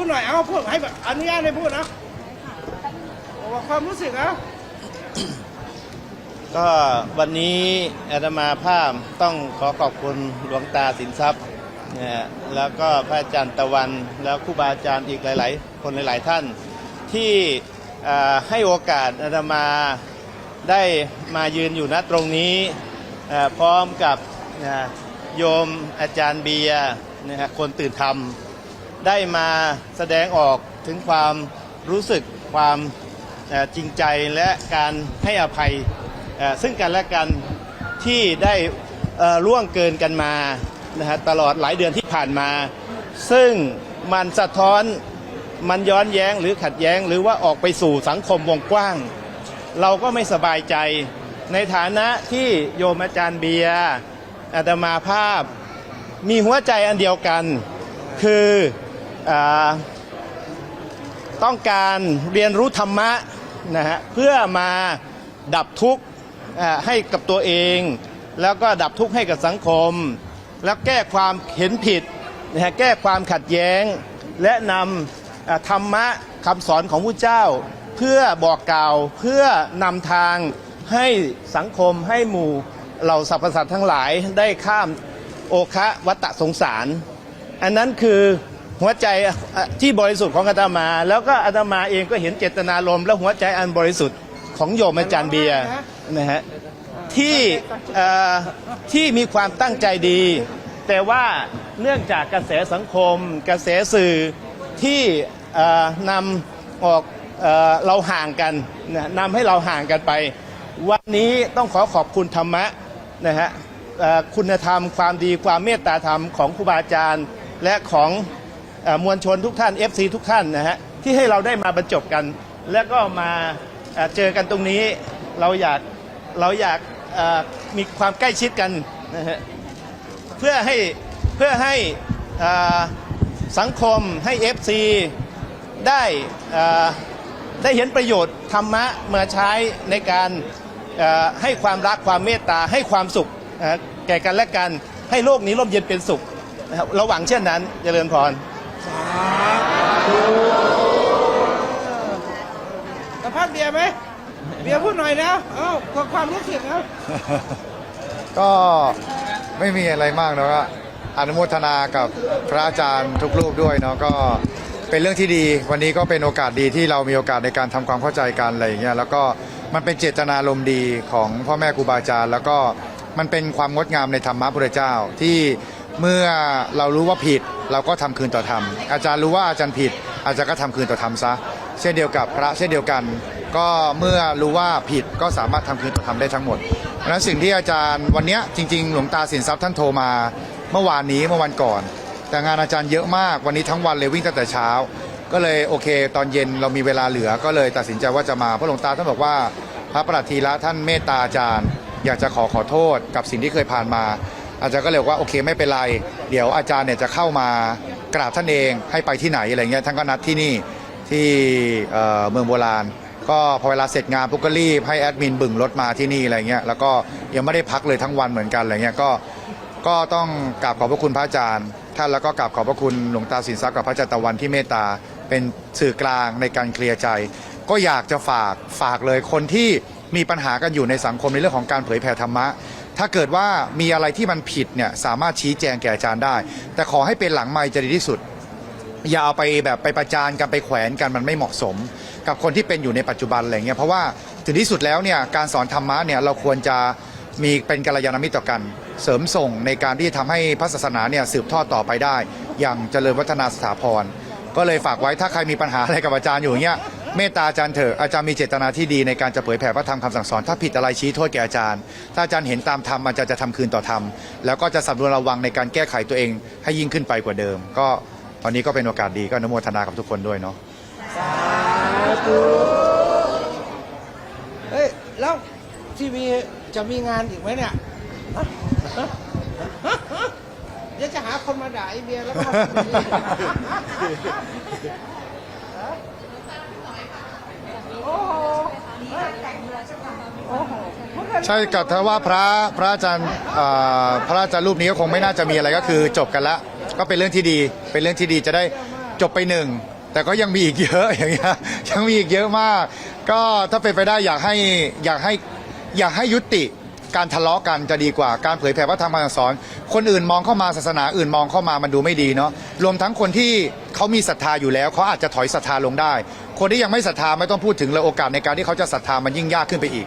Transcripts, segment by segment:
พูดหน่อย เอาพูดให้แบบอนุญาตให้พูดนะบอกความรู้สึกนะก็วันนี้อาตมาภาพต้องขอขอบคุณหลวงตาสินทรัพย์นะฮะแล้วก็พระอาจารย์ตะวันแล้วครูบาอาจารย์อีกหลาย ๆ คนหลาย ๆ ท่าน ที่ให้โอกาสอาตมาได้มายืนอยู่ณตรงนี้พร้อมกับโยมอาจารย์เบียร์คนตื่นธรรม ได้มาแสดงออกถึงความรู้สึกความจริงใจและการให้อภัยซึ่งกันและกันที่ได้ล่วงเกินกันมานะฮะตลอดหลายเดือนที่ผ่านมา ซึ่งมันสะท้อนมันย้อนแย้งหรือขัดแย้งหรือว่าออกไปสู่สังคมวงกว้าง เราก็ไม่สบายใจในฐานะที่โยมอาจารย์เบียร์อาตมาภาพ มีหัวใจอันเดียวกัน คือ ต้องการเรียนรู้ธรรมะนะฮะเพื่อมาดับทุกข์ให้กับตัวเอง แล้วก็ดับทุกข์ให้กับสังคม แล้วแก้ความเห็นผิดนะฮะแก้ความขัดแย้ง และนำธรรมะคำสอนของพระเจ้า เพื่อบอกกล่าวเพื่อนำทางให้สังคมให้หมู่เหล่าสรรพสัตว์ทั้งหลายได้ข้ามโอคะวัตตะสงสาร อันนั้นคือ หัวใจอะที่บริสุทธิ์ของอาตมา แล้วก็อาตมาเองก็เห็นเจตนารมณ์และหัวใจอันบริสุทธิ์ของโยมอาจารย์เบียร์นะฮะที่เอ่อที่มีความตั้งใจดี แต่ว่าเนื่องจากกระแสสังคม กระแสสื่อที่เอ่อนำออกเอ่อเราห่างกันนะนำให้เราห่างกันไป วันนี้ต้องขอขอบคุณธรรมะนะฮะเอ่อคุณธรรมความดีความเมตตาธรรมของครูบาอาจารย์และของเอ่อ มวลชนทุกท่าน FC ทุกท่านนะฮะที่ให้เราได้มาบรรจบกัน และก็มาเจอกันตรงนี้เราอยากเราอยากมีความใกล้ชิดกันนะฮะเพื่อให้เพื่อให้สังคมให้ FC ได้ได้เห็นประโยชน์ธรรมะมาใช้ในการให้ความรักความเมตตาให้ความสุขแก่กันและกัน ให้โลกนี้ร่มเย็นเป็นสุขนะครับเราหวังเช่นนั้นเจริญพร สัมภาษณ์เบียร์ไหมเบียร์พูดหน่อยนะเอ้าความรู้สึกนะก็ไม่มีอะไรมากเนอะก็อนุโมทนากับพระอาจารย์ทุกรูปด้วยเนาะก็เป็นเรื่องที่ดี วันนี้ก็เป็นโอกาสดีที่เรามีโอกาสในการทำความเข้าใจกันอะไรอย่างเงี้ยแล้วก็มันเป็นเจตนารมณ์ดีของพ่อแม่ครูบาอาจารย์ แล้วก็มันเป็นความงดงามในธรรมะพุทธเจ้าที่ เมื่อเรารู้ว่าผิดเราก็ทำคืนต่อธรรม อาจารย์รู้ว่าอาจารย์ผิด อาจารย์ก็ทำคืนต่อธรรมซะ เช่นเดียวกับพระเช่นเดียวกัน ก็เมื่อรู้ว่าผิดก็สามารถทำคืนต่อธรรมได้ทั้งหมดเพราะนั้นสิ่งที่อาจารย์วันนี้จริงๆ หลวงตาสินทรัพย์ท่านโทรมาเมื่อวานนี้เมื่อวันก่อน แต่งานอาจารย์เยอะมากวันนี้ทั้งวันเลยวิ่งตั้งแต่เช้า ก็เลยโอเค ตอนเย็นเรามีเวลาเหลือก็เลยตัดสินใจว่าจะมาเพราะหลวงตาท่านบอกว่า พระประหลัดทีละท่านเมตตาอาจารย์ อยากจะขอขอโทษกับสิ่งที่เคยผ่านมา อาจารย์ก็เลยกว่าโอเคไม่เป็นไร เดี๋ยวอาจารย์เนี่ยจะเข้ามากราบท่านเองให้ไปที่ไหนอะไรเงี้ยท่านก็นัดที่นี่ที่เมืองโบราณ ก็พอเวลาเสร็จงานปุ๊บก็รีบให้แอดมินบึ่งรถมาที่นี่อะไรเงี้ยแล้วก็ยังไม่ได้พักเลยทั้งวันเหมือนกันอะไรเงี้ยก็ก็ต้องกราบขอบพระคุณพระอาจารย์ ท่านแล้วก็กราบขอบพระคุณหลวงตาสินทรัพย์กับพระจารย์ตวันที่เมตตาเป็นสื่อกลางในการเคลียร์ใจ ก็อยากจะฝากฝากเลยคนที่มีปัญหากันอยู่ในสังคมในเรื่องของการเผยแผ่ธรรมะ ถ้าเกิดว่ามีอะไรที่มันผิดเนี่ยสามารถชี้แจงแก่อาจารย์ได้ แต่ขอให้เป็นหลังไมค์จะดีที่สุด อย่าเอาไปแบบไปประจานกันไปแขวนกันมันไม่เหมาะสม กับคนที่เป็นอยู่ในปัจจุบันอะไรเงี้ยเพราะว่าถึงที่สุดแล้วเนี่ยการสอนธรรมะเนี่ยเราควรจะมีเป็นกัลยาณมิตรต่อกัน เสริมส่งในการที่ทำให้พระศาสนาเนี่ยสืบทอดต่อไปได้ อย่างเจริญวัฒนาสถาพรก็เลยฝากไว้ถ้าใครมีปัญหาอะไรกับอาจารย์อยู่เงี้ย เมตตาอาจารย์เถอะอาจารย์มีเจตนาที่ดีในการจะเผยแผ่พระธรรมคำสั่งสอน ถ้าผิดอะไรชี้โทษแก่อาจารย์ ถ้าอาจารย์เห็นตามธรรมอาจารย์จะทำคืนต่อธรรม แล้วก็จะสำรวจระวังในการแก้ไขตัวเองให้ยิ่งขึ้นไปกว่าเดิม ก็ตอนนี้ก็เป็นโอกาสดีก็อนุโมทนากับทุกคนด้วยเนาะเฮ้ยแล้วทีวีจะมีงานอีกไหมเนี่ยเดี๋ยวจะหาคนมาด่าไอเบียร์แล้วก็ โอ้โหโอ้โห ใช่กับถ้าว่าพระพระอาจารย์พระอาจารย์รูปนี้ก็คงไม่น่าจะมีอะไรก็คือจบกันละก็เป็นเรื่องที่ดี เป็นเรื่องที่ดีจะได้จบไปหนึ่งแต่ก็ยังมีอีกเยอะอย่างเงี้ยยังมีอีกเยอะมาก ก็ถ้าเป็นไปได้อยากให้อยากให้อยากให้ยุติการทะเลาะกันจะดีกว่าการเผยแผ่พระธรรมคำสอน คนอื่นมองเข้ามาศาสนาอื่นมองเข้ามามันดูไม่ดีเนาะรวมทั้งคนที่เขามีศรัทธาอยู่แล้วเขาอาจจะถอยศรัทธาลงได้ คนที่ยังไม่ศรัทธาไม่ต้องพูดถึงเลยโอกาสในการที่เขาจะศรัทธามันยิ่งยากขึ้นไปอีก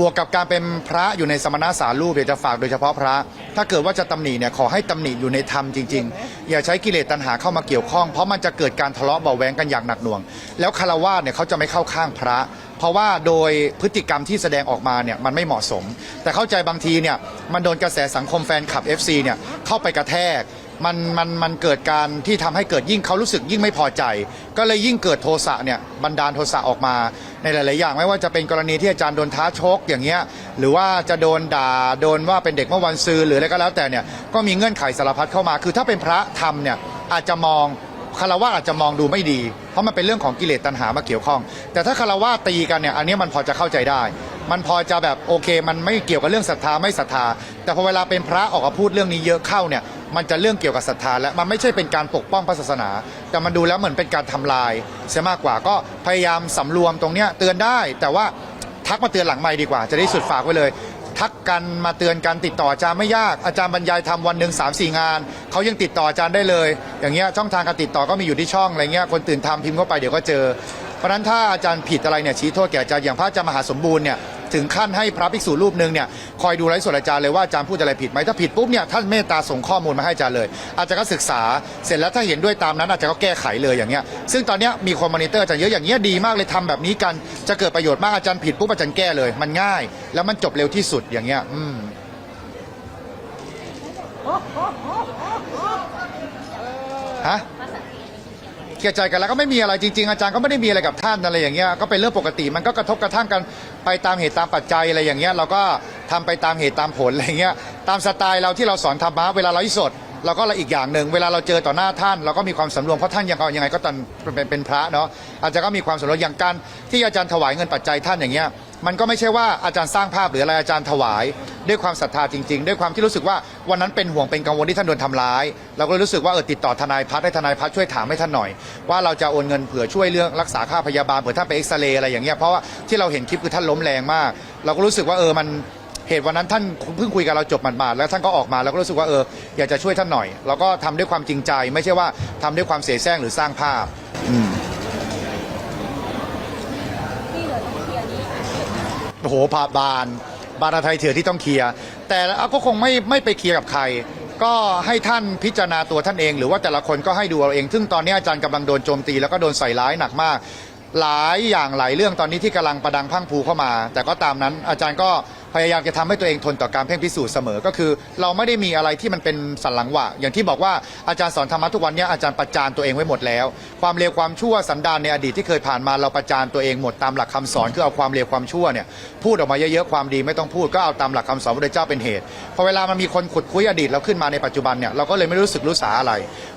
บวกกับการเป็นพระอยู่ในสมณะสารูปเดี๋ยวจะฝากโดยเฉพาะพระ ถ้าเกิดว่าจะตำหนิเนี่ยขอให้ตำหนิอยู่ในธรรมจริง ๆ อย่าใช้กิเลสตัณหาเข้ามาเกี่ยวข้อง เพราะมันจะเกิดการทะเลาะเบาแวงกันอย่างหนักหน่วง แล้วคารวาสเนี่ยเขาจะไม่เข้าข้างพระ เพราะว่าโดยพฤติกรรมที่แสดงออกมาเนี่ยมันไม่เหมาะสม แต่เข้าใจบางทีเนี่ยมันโดนกระแสสังคมแฟนคลับ FC เนี่ยเข้าไปกระแทก มันมันมันเกิดการที่ทำให้เกิดยิ่งเขารู้สึกยิ่งไม่พอใจ ก็เลยยิ่งเกิดโทสะเนี่ยบันดาลโทสะออกมาในหลาย ๆ อย่าง ไม่ว่าจะเป็นกรณีที่อาจารย์โดนท้าชกอย่างเงี้ยหรือว่าจะโดนด่าโดนว่าเป็นเด็กเมื่อวันซืนหรืออะไรก็แล้วแต่เนี่ยก็มีเงื่อนไขสารพัดเข้ามา คือถ้าเป็นพระธรรมเนี่ยอาจจะมองคารวะอาจจะมองดูไม่ดี เพราะมันเป็นเรื่องของกิเลสตัณหามาเกี่ยวข้อง แต่ถ้าคารวะตีกันเนี่ยอันนี้มันพอจะเข้าใจได้ มันพอจะแบบโอเค มันไม่เกี่ยวกับเรื่องศรัทธาไม่ศรัทธา แต่พอเวลาเป็นพระออกมาพูดเรื่องนี้เยอะเข้าเนี่ยมันจะเรื่องเกี่ยวกับศรัทธาและมันไม่ใช่เป็นการปกป้องพระศาสนา แต่มันดูแล้วเหมือนเป็นการทำลายเสียมากกว่าก็พยายามสำรวมตรงเนี้ยเตือนได้ แต่ว่าทักมาเตือนหลังไม่ดีกว่า จะได้สุดฝากไว้เลย ทักกันมาเตือนกันติดต่ออาจารย์ไม่ยากอาจารย์บรรยายทำวันหนึ่งสามสี่งานเขายังติดต่ออาจารย์ได้เลย อย่างเงี้ยช่องทางการติดต่อก็มีอยู่ที่ช่องอะไรเงี้ยคนตื่นทำพิมพ์เข้าไปเดี๋ยวก็เจอ เพราะฉะนั้นถ้าอาจารย์ผิดอะไรเนี่ยชี้โทษแก่อาจารย์อย่างพระอาจารย์มหาสมบูรณ์เนี่ย ถึงขั้นให้พระภิกษุรูปหนึ่งเนี่ยคอยดูไลฟ์สดอาจารย์เลยว่าอาจารย์พูดอะไรผิดไหมถ้าผิดปุ๊บเนี่ยท่านเมตตาส่งข้อมูลมาให้อาจารย์เลย อาจารย์ก็ศึกษาเสร็จแล้วถ้าเห็นด้วยตามนั้นอาจารย์ก็แก้ไขเลยอย่างเงี้ยซึ่งตอนเนี้ยมีคนมอนิเตอร์อาจารย์เยอะอย่างเงี้ยดีมากเลยทำแบบนี้กันจะเกิดประโยชน์มากอาจารย์ผิดปุ๊บอาจารย์แก้เลย มันง่าย แล้วมันจบเร็วที่สุดอย่างเงี้ยอืมฮะ เคลียร์ใจกันแล้วก็ไม่มีอะไรจริงๆ อาจารย์ก็ไม่ได้มีอะไรกับท่านอะไรอย่างเงี้ยก็เป็นเรื่องปกติมันก็กระทบกระทั่งกันไปตามเหตุตามปัจจัยอะไรอย่างเงี้ยเราก็ทำไปตามเหตุตามผลอะไรเงี้ยตามสไตล์เราที่เราสอนธรรมะเวลาเราอิสดเราก็ละอีกอย่างหนึ่งเวลาเราเจอต่อหน้าท่าน เราก็มีความสำรวมเพราะท่านยังยังไงก็ตอนเป็นเป็นพระเนาะอาจารย์ก็มีความสำรวมอย่างการที่อาจารย์ถวายเงินปัจจัยท่านอย่างเงี้ย มันก็ไม่ใช่ว่าอาจารย์สร้างภาพหรืออะไรอาจารย์ถวาย ด้วยความศรัทธาจริง ๆ ด้วยความที่รู้สึกว่าวันนั้นเป็นห่วงเป็นกังวลที่ท่านโดนทำร้าย เราก็เลยรู้สึกว่าเออติดต่อทนายพัฒน์ให้ทนายพัฒน์ช่วยถามให้ท่านหน่อย ว่าเราจะโอนเงินเผื่อช่วยเรื่องรักษาค่าพยาบาลเผื่อท่านไปเอ็กซเรย์อะไรอย่างเงี้ยเพราะว่าที่เราเห็นคลิปคือท่านล้มแรงมาก เราก็รู้สึกว่าเออมันเหตุวันนั้นท่านเพิ่งคุยกับเราจบหมาดๆแล้วท่านก็ออกมาเราก็รู้สึกว่าเอออยากจะช่วยท่านหน่อยเราก็ทำด้วยความจริงใจ ไม่ใช่ว่าทำด้วยความเสแสร้งหรือสร้างภาพอืม โอ้โหพาบานบานอาไทยเถื่อที่ต้องเคลียร์แต่ก็คงไม่ไม่ไปเคลียร์กับใคร ก็ให้ท่านพิจารณาตัวท่านเอง หรือว่าแต่ละคนก็ให้ดูเอาเอง ซึ่งตอนนี้อาจารย์กำลังโดนโจมตีแล้วก็โดนใส่ร้ายหนักมาก หลายอย่างหลายเรื่องตอนนี้ที่กำลังประดังพังผูเข้ามา แต่ก็ตามนั้นอาจารย์ก็ พยายามจะทำให้ตัวเองทนต่อการเพ่งพิสูจน์เสมอ ก็คือ เราไม่ได้มีอะไรที่มันเป็นสันหลังหวะ อย่างที่บอกว่าอาจารย์สอนธรรมะทุกวันเนี้อาจารย์ประจานตัวเองไว้หมดแล้ว ความเลวความชั่วสันดานในอดีตที่เคยผ่านมาเราประจานตัวเองหมดตามหลักคำสอนคือเอาความเลวความชั่วเนี่ยพูดออกมาเยอะๆความดีไม่ต้องพูดก็เอาตามหลักคำสอนพระเจ้าเป็นเหตุพอเวลามันมีคนขุดคุยอดีตเราขึ้นมาในปัจจุบันเนี่ยเราก็เลยไม่รู้สึกรู้สาอะไร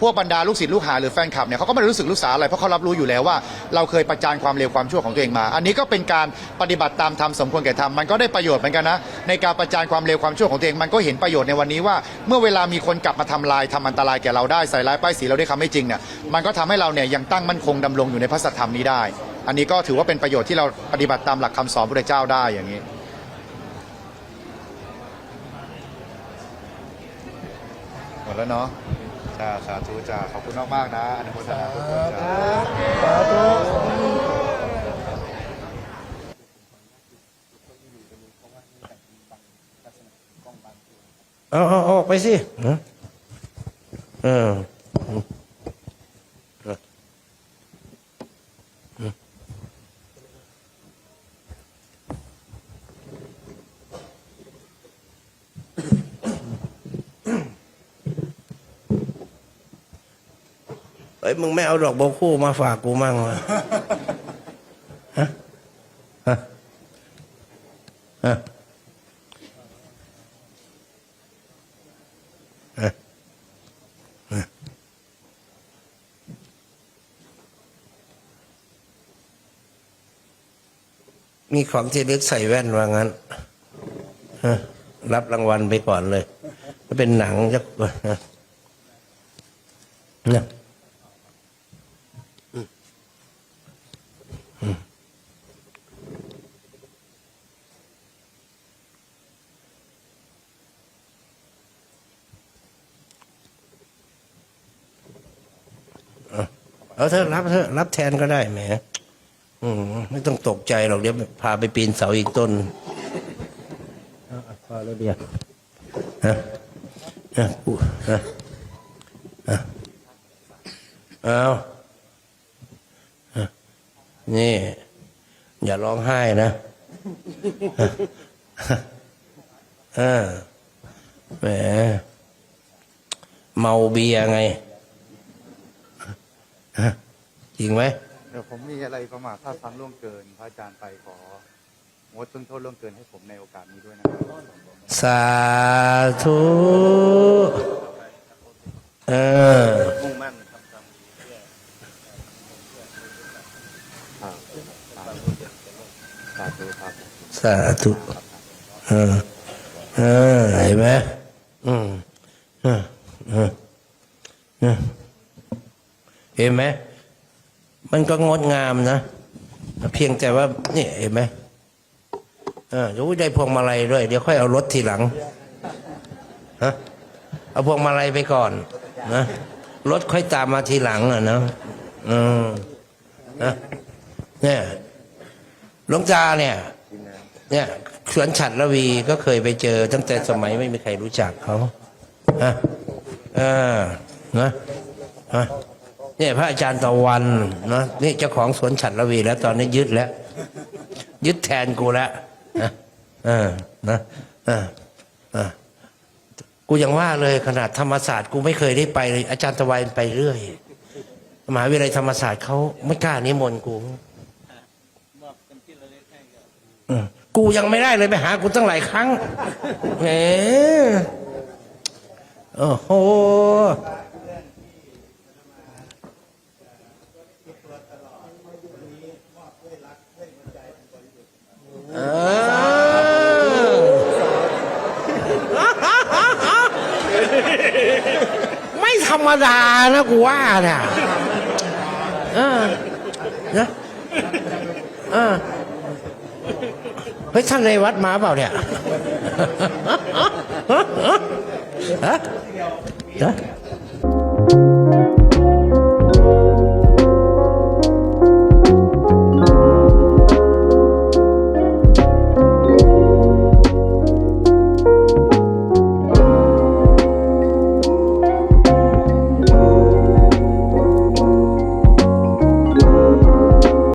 พวกบรรดาลูกศิษย์ลูกหาหรือแฟนคลับเนี่ยเขาก็ไม่ได้รู้สึกรู้สาอะไรเพราะเขารับรู้อยู่แล้วว่าเราเคยประจานความเลวความชั่วของตัวเองมา อันนี้ก็เป็นการปฏิบัติตามธรรมสมควรแก่ธรรมมันก็ได้ประโยชน์เหมือนกันนะในการประจานความเลวความชั่วของตัวเองมันก็เห็นประโยชน์ในวันนี้ว่า เมื่อเวลามีคนกลับมาทำลายทำอันตรายแก่เราได้ใส่ร้ายป้ายสีเราได้คำไม่จริงเนี่ยมันก็ทำให้เราเนี่ยยังตั้งมั่นคงดำรงอยู่ในพระสัทธรรมนี้ได้ อันนี้ก็ถือว่าเป็นประโยชน์ที่เราปฏิบัติตามหลักคำสอนพระเจ้าได้อย่างนี้หมดแล้วเนาะ จ้าสาธุจ้าขอบคุณมากๆนะอนุโมทนาทุกคนจ้า สาเอาเอาออกไปสิเออ อ้ยมึงไม่เอาดอกบัวคู่มาฝากกูมั่งวะฮะฮะมีของที่ลึกใส่แว่นว่างั้นรับรางวัลไปก่อนเลย เป็นหนังจะเนี่ย เอาเถอะรับเถอะรับแทนก็ได้แหมอืมไม่ต้องตกใจหรอกเดี๋ยวพาไปปีนเสาอีกต้นเอาเอาพอแล้วเดียวฮะฮะกูฮะฮะเอาฮะนี่ อย่าร้องไห้นะเออแหมเมาเบียร์ไง จริงไหมเดี๋ยวผมมีอะไรประมาทพลาดพลั้งล่วงเกิน พระอาจารย์ไปของดต้นโทษล่วงเกินให้ผมในโอกาสนี้ด้วยนะครับสาธุเออมุ่งมั่นทำความดีสาธุครับสาธุเออเออเห็นไหมอืมเออเออเออ เห็นไหมมันก็งดงามนะ เพียงแต่ว่านี่เห็นไหมออเดี๋ยวได้พวงมาลัยด้วย เดี๋ยวค่อยเอารถทีหลังฮะเอาพวงมาลัยไปก่อนนะรถค่อยตามมาทีหลังอะนะอืมนะเนี่ยหลวงตาเนี่ย เนี่ยสวนฉัดระวีก็เคยไปเจอ ตั้งแต่สมัยไม่มีใครรู้จักเขาฮะเออนะฮะ เนี่ยพระอาจารย์ตะวันนะนี่เจ้าของสวนฉัดระวีแล้ว ตอนนี้ยึดแล้ว ยึดแทนกูแล้วนะเออนะออเออกูยังว่าเลยขนาดธรรมศาสตร์กูไม่เคยได้ไปเลยอาจารย์ตะวันไปเรื่อยมหาวิทยาลัยธรรมศาสตร์เขาไม่กล้านิมนต์กูกูยังไม่ได้เลยไปหากูตั้งหลายครั้งแหมโอ้โห ม่ธรรมดานะกูว่าเนี่ยเออนะเออเฮ้ยท่านในวัดมาเปล่าเนี่ยฮะฮะ